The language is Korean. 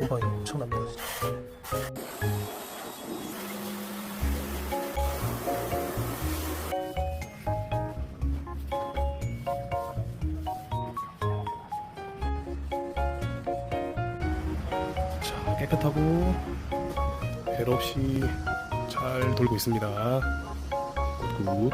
고방이 엄청납니다 진짜. 깨끗하고 별 없이 잘 돌고 있습니다. 굿굿.